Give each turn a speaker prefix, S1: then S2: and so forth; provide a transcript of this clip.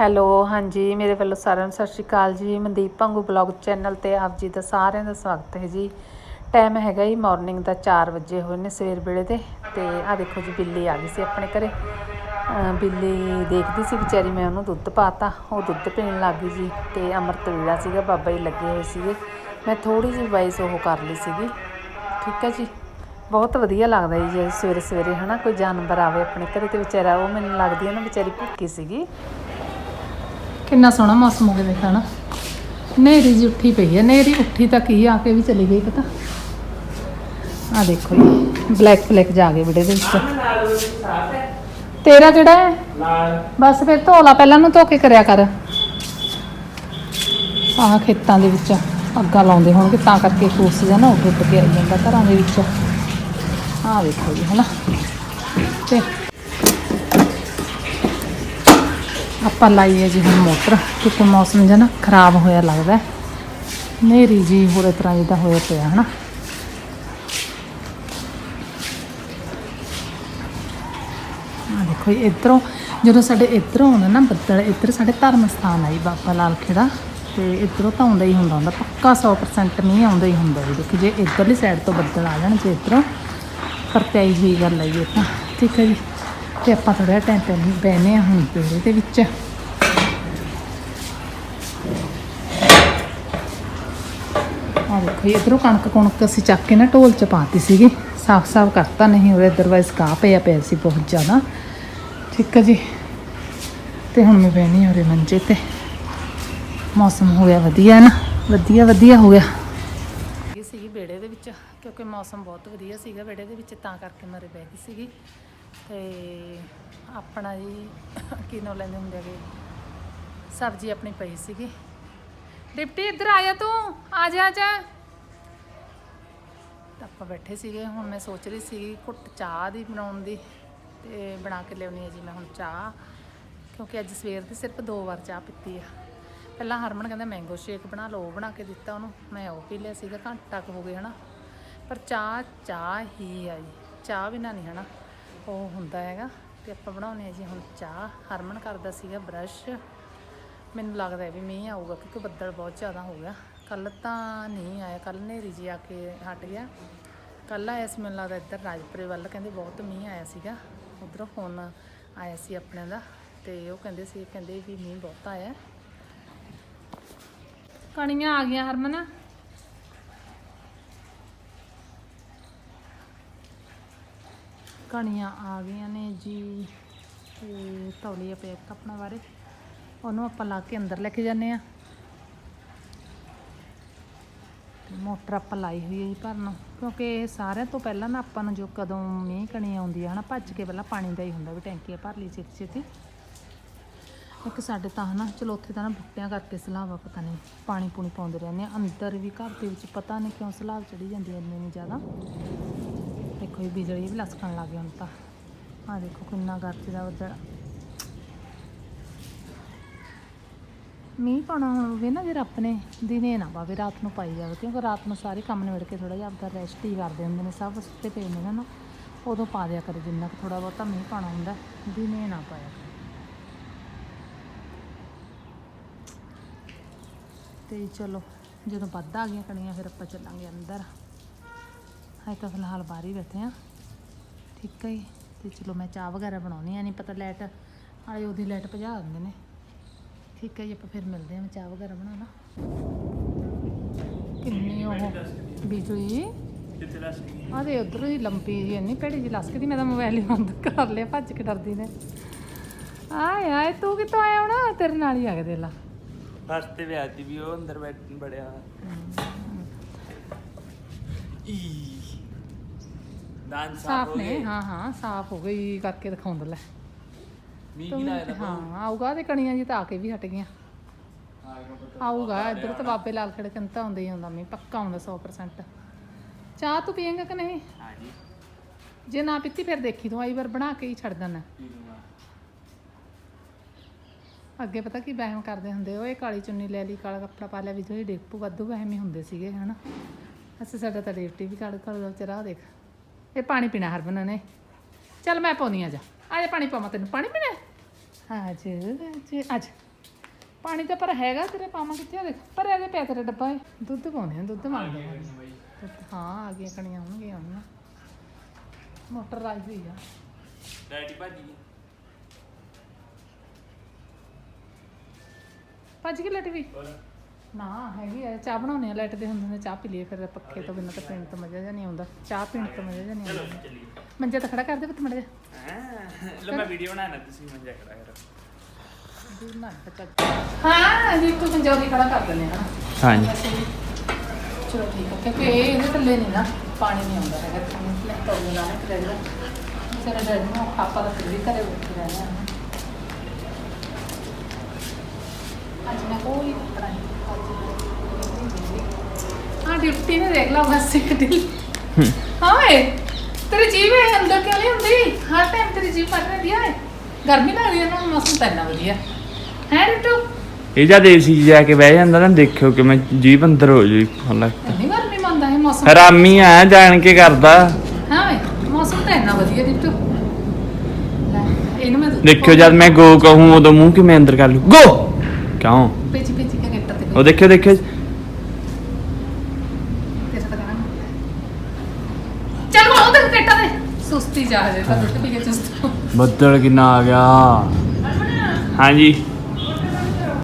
S1: Hello, ਹਾਂਜੀ, ਮੇਰੇ ਵੱਲੋਂ ਸਾਰਿਆਂ ਨੂੰ ਸਤਿ ਸ਼੍ਰੀ ਅਕਾਲ ਜੀ। ਮਨਦੀਪ ਭੰਗੂ ਬਲੌਗ ਚੈਨਲ ਤੇ ਆਪ ਜੀ ਦਾ ਸਾਰਿਆਂ ਦਾ ਸਵਾਗਤ ਹੈ ਜੀ। ਟਾਈਮ ਹੈਗਾ ਜੀ ਮਾਰਨਿੰਗ ਦਾ 4 ਵਜੇ ਹੋਏ ਨੇ ਸਵੇਰ ਵੇਲੇ ਦੇ, ਤੇ ਆ ਦੇਖੋ ਜੀ, ਬਿੱਲੀ ਆ ਗਈ ਸੀ ਆਪਣੇ ਘਰੇ। ਬਿੱਲੀ ਦੇਖਦੀ ਸੀ ਵਿਚਾਰੀ, ਮੈਂ ਉਹਨੂੰ ਦੁੱਧ ਪਾਤਾ, ਉਹ ਦੁੱਧ ਪੀਣ ਲੱਗ ਗਈ ਜੀ, ਤੇ ਅੰਮ੍ਰਿਤ ਵੇਲਾ ਸੀਗਾ, ਬਾਬਾ ਜੀ ਲੱਗੇ ਹੋਏ ਸੀਗੇ। ਮੈਂ ਥੋੜੀ ਜਿਹੀ ਵਾਈਸ ਉਹ ਕਰ ਲਈ ਸੀਗੀ। ਠੀਕ ਹੈ ਜੀ? ਬਹੁਤ ਵਧੀਆ ਲੱਗਦਾ ਜੀ, ਜੇ ਸਵੇਰੇ ਸਵੇਰੇ ਹਨਾ, ਕੋਈ ਜਾਨਵਰ ਆਵੇ ਆਪਣੇ ਘਰੇ ਤੇ ਵਿਚਾਰਾ, ਉਹ ਮੈਨੂੰ ਲੱਗਦੀ ਹੈ ਨਾ ਵਿਚਾਰੀ ਭੁੱਖੀ ਸੀਗੀ। ਕਿੰਨਾ ਸੋਹਣਾ ਮੌਸਮ ਹੋ ਗਿਆ ਦੇਖਾ ਨਾ। ਨੇਰੀ ਜੀ ਉੱਠੀ ਪਈ ਹੈ ਨੇਰੀ ਉੱਠੀ ਤਾਂ ਕੀ ਆ ਕੇ ਵੀ ਚਲੀ ਗਈ ਪਤਾ। ਆ ਦੇਖੋ ਜੀ ਬਲੈਕ ਬਲੈਕ ਜਾ ਗਏ ਵਿੜੇ ਦੇ ਵਿੱਚ ਤੇਰਾ ਕਿਹੜਾ ਹੈ? ਬਸ ਫਿਰ ਧੋ ਲਾ, ਪਹਿਲਾਂ ਨੂੰ ਧੋ ਕੇ ਕਰਿਆ ਕਰ। ਆਹ ਖੇਤਾਂ ਦੇ ਵਿੱਚ ਅੱਗਾਂ ਲਾਉਂਦੇ ਹੋਣਗੇ, ਤਾਂ ਕਰਕੇ ਫੂਸ ਜਾਂ ਨਾ ਉੱਡ ਉੱਡ ਕੇ ਆਈ ਜਾਂਦਾ ਘਰਾਂ ਦੇ ਵਿੱਚ। ਆਹ ਵੇਖੋ ਜੀ, ਹਨਾ। ਤੇ ਆਪਾਂ ਲਾਈਏ ਜੀ ਹੁਣ ਮੋਟਰ, ਕਿਉਂਕਿ ਮੌਸਮ ਜਿਹਾ ਨਾ ਖਰਾਬ ਹੋਇਆ ਲੱਗਦਾ ਨੇਰੀ ਜੀ ਹੋਰ ਤਰ੍ਹਾਂ ਜਿਹਾ ਹੋਇਆ ਪਿਆ, ਹਨਾ? ਆ ਦੇਖੋ ਜੀ, ਇਧਰੋਂ ਜਦੋਂ ਸਾਡੇ ਇਧਰੋਂ ਆਉਂਦਾ ਨਾ ਬੱਦਲ, ਇੱਧਰ ਸਾਡੇ ਧਰਮ ਸਥਾਨ ਆਈ ਬਾਬਾ ਲਾਲ ਖੇੜਾ, ਤੇ ਇਧਰੋਂ ਤਾਂ ਆਉਂਦਾ ਹੀ ਹੁੰਦਾ ਹੁੰਦਾ ਪੱਕਾ 100% ਮੀਂਹ ਆਉਂਦਾ ਹੀ ਹੁੰਦਾ ਜੀ। ਦੇਖੋ ਜੇ, ਇਧਰਲੀ ਸਾਈਡ ਤੋਂ ਬੱਦਲ ਆ ਜਾਣ ਜੇ ਇਧਰੋਂ। ਪਰਤਿਆਈ ਹੋਈ ਗੱਲ ਹੈ ਇਹ ਤਾਂ। ਠੀਕ ਹੈ ਜੀ। ਤੇ ਆਪਾਂ ਥੋੜਾ ਟਾਈਮ ਪਹਿਲੇ ਬਹਿਨੇ ਆ ਹੁਣ ਪੇੜੇ ਦੇ ਵਿੱਚ। ਆ ਦੇਖੋ ਇਧਰੋਂ ਕਣਕ ਕੁਣਕ ਅਸੀਂ ਚੱਕ ਕੇ ਨਾ ਢੋਲ ਚ ਪਾਤੀ ਸੀਗੀ। ਸਾਫ਼ ਸਾਫ਼ ਕਰਤਾ, ਨਹੀਂ ਹੋਵੇ ਅਦਰਵਾਈਜ਼ ਕਾ ਪਿਆ ਪਿਆ ਸੀ ਬਹੁਤ ਜ਼ਿਆਦਾ। ਠੀਕ ਹੈ ਜੀ। ਤੇ ਹੁਣ ਮੈਂ ਬਹਿਣੀ ਹੋਰੇ ਮੰਜੇ ਤੇ। ਮੌਸਮ ਹੋ ਗਿਆ ਵਧੀਆ ਨਾ, ਵਧੀਆ ਵਧੀਆ ਹੋ ਗਿਆ। ਇਹ ਸੀਗੀ ਬੇੜੇ ਦੇ ਵਿੱਚ, ਕਿਉਂਕਿ ਮੌਸਮ ਬਹੁਤ ਵਧੀਆ ਸੀਗਾ ਬੇੜੇ ਦੇ ਵਿੱਚ, ਤਾਂ ਕਰਕੇ ਮੈਂ ਉਰੇ ਬਹਿ ਗਈ ਸੀਗੀ। ਤੇ ਆਪਣਾ ਜੀ, ਕੀ ਲੈਂਦੇ ਹੁੰਦੇ ਹੈਗੇ? ਸਬਜ਼ੀ ਆਪਣੀ ਪਈ ਸੀਗੀ। ਡਿਪਟੀ, ਇੱਧਰ ਆ ਜਾ ਤੂੰ। ਆ ਜਾ ਜਾ। ਆਪਾਂ ਬੈਠੇ ਸੀਗੇ, ਹੁਣ ਮੈਂ ਸੋਚ ਰਹੀ ਸੀਗੀ ਘੁੱਟ ਚਾਹ ਦੀ ਬਣਾਉਣ ਦੀ, ਤੇ ਬਣਾ ਕੇ ਲਿਆਉਣੀ ਹੈ ਜੀ ਮੈਂ ਹੁਣ ਚਾਹ। ਕਿਉਂਕਿ ਅੱਜ ਸਵੇਰ ਦੀ ਸਿਰਫ ਦੋ ਵਾਰ ਚਾਹ ਪੀਤੀ ਆ। ਪਹਿਲਾਂ ਹਰਮਨ ਕਹਿੰਦਾ ਮੈਂਗੋ ਸ਼ੇਕ ਬਣਾ ਲਓ, ਉਹ ਬਣਾ ਕੇ ਦਿੱਤਾ ਉਹਨੂੰ। ਮੈਂ ਉਹ ਪੀ ਲਿਆ ਸੀਗਾ, ਘੰਟਾ ਕੁ ਹੋ ਗਿਆ ਹਨਾ। ਪਰ ਚਾਹ ਚਾਹ ਹੀ ਆ ਜੀ। ਚਾਹ ਬਿਨਾਂ ਨਹੀਂ ਹਨਾ। ਉਹ ਹੁੰਦਾ ਹੈਗਾ ਤੇ ਆਪਾਂ ਬਣਾਉਣੇ ਆ ਜੀ ਹੁਣ ਚਾਹ। ਹਰਮਨ ਕਰਦਾ ਸੀਗਾ ਬਰਸ਼ ਮੈਨੂੰ ਲੱਗਦਾ ਵੀ ਮੀਂਹ ਆਊਗਾ ਕਿਉਂਕਿ ਬੱਦਲ ਬਹੁਤ ਜ਼ਿਆਦਾ ਹੋ ਗਿਆ। ਕੱਲ ਤਾਂ ਨਹੀਂ ਆਇਆ ਕੱਲ ਹਨੇਰੀ ਜੀ ਆ ਕੇ ਹਟ ਗਿਆ। ਕੱਲ ਆਇਆ ਸੀ, ਮੈਨੂੰ ਲੱਗਦਾ ਇੱਧਰ ਰਾਜਪੁਰੇ ਵੱਲ, ਕਹਿੰਦੇ ਬਹੁਤ ਮੀਂਹ ਆਇਆ ਸੀਗਾ। ਉਧਰੋਂ ਫੋਨ ਆਇਆ ਸੀ ਆਪਣੇ ਦਾ ਤੇ ਉਹ ਕਹਿੰਦੇ ਸੀ, ਕਹਿੰਦੇ ਵੀ ਮੀਂਹ ਬਹੁਤ ਆਇਆ। ਕਣੀਆਂ ਆ ਗਈਆਂ ਹਰਮਨ। ਕਣੀਆਂ ਆ ਗਈਆਂ ਨੇ ਜੀ, ਤੇ ਤੌਲੀਆ ਪਿਆ ਇੱਕ ਆਪਣਾ ਬਾਰੇ। ਉਹਨੂੰ ਆਪਾਂ ਲਾ ਕੇ ਅੰਦਰ ਲੈ ਕੇ ਜਾਂਦੇ ਆ ਤੇ ਮੋਟਰ ਆਪਾਂ ਲਾਈ ਹੋਈ ਹੈ ਜੀ ਭਰਨ ਕਿਉਂਕਿ ਸਾਰਿਆਂ ਤੋਂ ਪਹਿਲਾਂ ਨਾ ਆਪਾਂ ਨੂੰ ਜੋ ਕਦੋਂ ਮੀਂਹ ਕਣੀ ਆਉਂਦੀ ਹੈ ਹਨਾ, ਭੱਜ ਕੇ ਪਹਿਲਾਂ ਪਾਣੀ ਦਾ ਹੀ ਹੁੰਦਾ ਵੀ ਟੈਂਕੀਆਂ ਭਰ ਲਈ ਛੇਤੀ ਛੇਤੀ। ਇੱਕ ਸਾਡੇ ਤਾਂ ਹਨਾ, ਚਲੋ ਉੱਥੇ ਤਾਂ ਨਾ ਬੁੱਟਿਆਂ ਕਰਕੇ ਸਲਾਵਾ ਪਤਾ ਨਹੀਂ, ਪਾਣੀ ਪੂਣੀ ਪਾਉਂਦੇ ਰਹਿੰਦੇ ਆ ਅੰਦਰ ਵੀ ਘਰ ਦੇ ਵਿੱਚ ਪਤਾ ਨਹੀਂ ਕਿਉਂ ਸਲਾਵ ਚੜੀ ਜਾਂਦੀ ਹੈ ਇੰਨੀ ਜ਼ਿਆਦਾ। ਦੇਖੋ ਇਹ ਬਿਜਲੀ ਵੀ ਲਸਕਣ ਲੱਗ ਗਈ ਹੁਣ ਤਾਂ। ਆ ਦੇਖੋ ਕਿੰਨਾ ਗਰਜਦਾ ਬੱਦਲ ਮੀਂਹ ਪਾਉਣਾ ਹੋਵੇ ਨਾ ਜੇ ਰੱਬ ਨੇ ਦਿਨੇ ਨਾ ਪਾਵੇ ਰਾਤ ਨੂੰ ਪਾਈ ਜਾਵੇ, ਕਿਉਂਕਿ ਰਾਤ ਨੂੰ ਸਾਰੇ ਕੰਮ ਨਿਬੜ ਕੇ ਥੋੜਾ ਜਿਹਾ ਆਪਦਾ ਰੈਸਟ ਹੀ ਕਰਦੇ ਹੁੰਦੇ ਨੇ, ਸਭ ਸੁੱਤੇ ਪਏ ਨੇ ਨਾ ਉਦੋਂ ਪਾ ਦਿਆ ਕਰੇ ਜਿੰਨਾ ਕੁ ਥੋੜਾ ਬਹੁਤਾ ਮੀਂਹ ਪਾਣਾ ਹੁੰਦਾ, ਦਿਨੇ ਨਾ ਪਾਇਆ ਕਰੇ। ਤੇ ਚਲੋ, ਜਦੋਂ ਵੱਧ ਆ ਗਈਆਂ ਕਣੀਆਂ, ਫਿਰ ਆਪਾਂ ਚੱਲਾਂਗੇ ਅੰਦਰ। ਹਾਏ ਤਾਂ ਫਿਲਹਾਲ ਬਾਹਰ ਹੀ ਬੈਠੇ ਆ ਠੀਕ ਹੈ ਤੇ ਚਲੋ ਮੈਂ ਚਾਹ ਵਗੈਰਾ ਬਣਾਉਣੀ ਆ ਨਹੀਂ ਪਤਾ ਲਾਈਟ ਆਏ ਉਹਦੀ ਲਾਈਟ ਭਜਾ ਦਿੰਦੇ ਨੇ। ਠੀਕ ਹੈ ਜੀ ਆਪਾਂ ਫਿਰ ਮਿਲਦੇ ਹਾਂ ਮੈਂ ਚਾਹ ਵਗੈਰਾ ਬਣਾਉਣਾ ਕਿੰਨੀ ਉਹ ਬਿਜਲੀ?
S2: ਕਿੱਥੇ ਲੱਸ ਗਈ?
S1: ਆ ਦੇ ਉਧਰ ਹੀ ਲੰਬੀ ਜੀ ਇੰਨੀ ਭੈੜੀ ਜੀ ਲਸਕਦੀ ਮੈਂ ਤਾਂ ਮੋਬਾਈਲ ਹੀ ਬੰਦ ਕਰ ਲਿਆ ਭੱਜ ਕੇ ਡਰਦੀ ਨੇ। ਆਏ ਆਏ ਤੂੰ ਕਿੱਥੋਂ ਆਇਆ ਹੁਣ? ਤੇਰੇ ਨਾਲ ਹੀ ਆ ਗਏ ਦੇ ਲਾ।
S2: ਹਸਤੇ ਵਿਆਹ ਦੀ ਵੀ ਉਹ ਅੰਦਰ ਬੈਠ ਬੜਿਆ। ਈ। ਦਾਨ
S1: ਸਾਫ਼ ਨੇ ਹਾਂ ਹਾਂ ਸਾਫ਼ ਹੋ ਗਈ ਕਰਕੇ ਦਿਖਾਉਂਦਾ ਲੈ।
S2: ਮੀਂਹ
S1: ਤੂੰ
S2: ਕੀ ਲਾਇਆ
S1: ਹਾਂ ਆਊਗਾ ਤੇ ਕਣੀਆਂ ਜੀ ਤਾਂ ਆ ਕੇ ਵੀ ਹਟ ਗਈਆਂ। ਆਊਗਾ ਇੱਧਰ ਤਾਂ ਬਾਬੇ ਲਾਲ ਖੜੇ ਕੰਤਾ ਆਉਂਦਾ ਹੀ ਹੁੰਦਾ ਮੀਂਹ ਪੱਕਾ ਆਉਂਦਾ 100% ਚਾਹ ਤੂੰ ਪੀਏਂਗਾ ਕਿ ਨਹੀਂ?
S2: ਹਾਂਜੀ।
S1: ਜੇ ਨਾ ਪੀਤੀ ਫਿਰ ਦੇਖੀ ਤੂੰ ਆਈ ਵਾਰ ਬਣਾ ਕੇ ਹੀ ਛੱਡ ਦੇਣਾ।
S2: ਪੀ ਲੂੰਗਾ।
S1: ਅੱਗੇ ਪਤਾ ਕੀ ਵਹਿਮ ਕਰਦੇ ਹੁੰਦੇ ਓਏ ਕਾਲੀ ਚੁੰਨੀ ਲੈ ਲਈ ਕਾਲਾ ਕੱਪੜਾ ਪਾ ਲਿਆ ਵੀ ਜਿਹੜੀ ਡੇਪੂ ਵਾਧੂ ਵਹਿਮ ਹੀ ਹੁੰਦੇ ਸੀਗੇ ਹਨਾ। ਅਸੀਂ ਸਾਡਾ ਤਾਂ ਡੇਪਟੀ ਵੀ ਕਾਲ ਦੇਖ। ਇਹ ਪਾਣੀ ਪੀਣਾ ਹਰਬਨ ਨੇ। ਚੱਲ ਮੈਂ ਪਾਉਣੀ ਆ ਜਾ। ਆ ਜਾ ਪਾਣੀ ਪਾਵਾਂ ਤੈਨੂੰ। ਪਾਣੀ ਪੀਣਾ? ਹੈ? ਅੱਜ ਅੱਜ ਪਾਣੀ ਤਾਂ ਪਰ ਹੈਗਾ ਤੇਰੇ ਪਾਵਾਂ ਕਿੱਥੇ ਆ ਦੇਖ। ਪਰ ਇਹਦੇ ਪਿਆ ਤੇਰਾ ਡੱਬਾ ਹੈ ਦੁੱਧ ਪਾਉਂਦੇ ਆ ਦੁੱਧ ਮੰਗਦੇ ਆ। ਹਾਂ ਆ ਗਈਆਂ ਕਣੀਆਂ ਆਉਣਗੀਆਂ ਆਉਣੀਆਂ ਮੋਟਰ ਲਾਈ ਹੋਈ ਆ।
S2: ਡੈਡੀ ਭਾਜੀ
S1: ਭੱਜ ਕੇ ਲੈਟ ਵੀ? ਨਾ ਹੈਗੀ ਆ ਚਾਹ ਬਣਾਉਣੇ ਆ ਲਾਈਟ ਦੇ ਹੁੰਦੇ ਨੇ ਚਾਹ ਪੀ ਲਈਏ ਫਿਰ ਪੱਖੇ ਤੋਂ ਬਿਨਾਂ ਤਾਂ ਪੀਣ ਤੋਂ ਮਜ਼ਾ ਜਿਹਾ ਨਹੀਂ ਆਉਂਦਾ ਚਾਹ ਪੀਣ ਤੋਂ ਮਜ਼ਾ ਜਿਹਾ ਨਹੀਂ
S2: ਚਲੋ
S1: ਆਉਂਦਾ।
S2: ਚੱਲੀਏ।
S1: ਮੰਜੇ ਤਾਂ ਖੜਾ ਕਰ ਦੇ ਪੁੱਤ ਮੜ ਜਾ
S2: ਹਾਂ? ਲੋ ਮੈਂ ਵੀਡੀਓ ਬਣਾਣਾ ਤੁਸੀਂ ਮੰਜਾ ਕਰਾ। ਕਰੋ
S1: ਹਾਂ ਜੀ ਤੂੰ ਪੰਜਾਬੀ ਖੜਾ ਕਰ ਦਿੰਦੇ ਹਾਂ
S2: ਹਾਂਜੀ
S1: ਚਲੋ ਠੀਕ ਹੈ ਕਿਉਂਕਿ ਇਹ ਇਹਦੇ ਥੱਲੇ ਨਹੀਂ ਨਾ ਪਾਣੀ ਨਹੀਂ ਆਉਂਦਾ ਹੈਗਾ ਤੁਹਾਨੂੰ ਲੈ ਤੋਂ ਨਾ ਨਾ ਕਰੇਗਾ ਤੇਰਾ ਡੈਡੀ ਨੂੰ ਆਪਾਂ ਤਾਂ ਫਿਰ ਵੀ ਘਰੇ ਬੈਠੇ ਰਹਿੰਦੇ ਹਾਂ ਅੱਜ
S2: ਇਹ ਜਦ ਏਸੀ ਜਾ ਕੇ ਬਹਿ ਜਾਂਦਾ ਨਾ ਦੇਖਿਓ ਕਿ ਮੈਂ ਜੀਭ ਅੰਦਰ ਹੋ ਜੂ ਹੁਣ
S1: ਇੰਨੀ ਗਰਮੀ ਮੰਨਦਾ ਹੈ ਮੌਸਮ।
S2: ਹਰਾਮੀ ਆ ਜਾਣ ਕੇ ਕਰਦਾ।
S1: ਹਾਂ ਵੇ ਮੌਸਮ ਤਾਂ ਇੰਨਾ ਵਧੀਆ ਰਿਟੂ। ਲੈ ਇਹਨੂੰ ਮੈਂ ਦੁੱਧ
S2: ਦੇਖਿਓ ਜਦ ਮੈਂ ਗੋ ਕਹੂੰ ਉਦੋਂ ਮੂੰਹ ਕਿਵੇਂ ਅੰਦਰ ਕਰ ਲੂ ਗੋ! ਕਿਉਂ?
S1: ਪੇਚੀ ਪੇਚੀ ਕੇ ਗਿੱਟਾ ਤੇ
S2: ਉਹ ਦੇਖਿਓ ਦੇਖਿਓ।
S1: ਤੇਰਾ ਤਾਂ ਕਹਿਣਾ ਚੱਲ ਉਹ ਤੇ ਗਿੱਟਾ ਤੇ। ਸੁਸਤੀ ਜਾ ਜੇ ਤਾਂ ਦੁੱਧ ਪੀ ਕੇ ਚੁਸਤ
S2: ਬੱਦਲ ਕਿੰਨਾ ਆ ਗਿਆ। ਹਾਂਜੀ।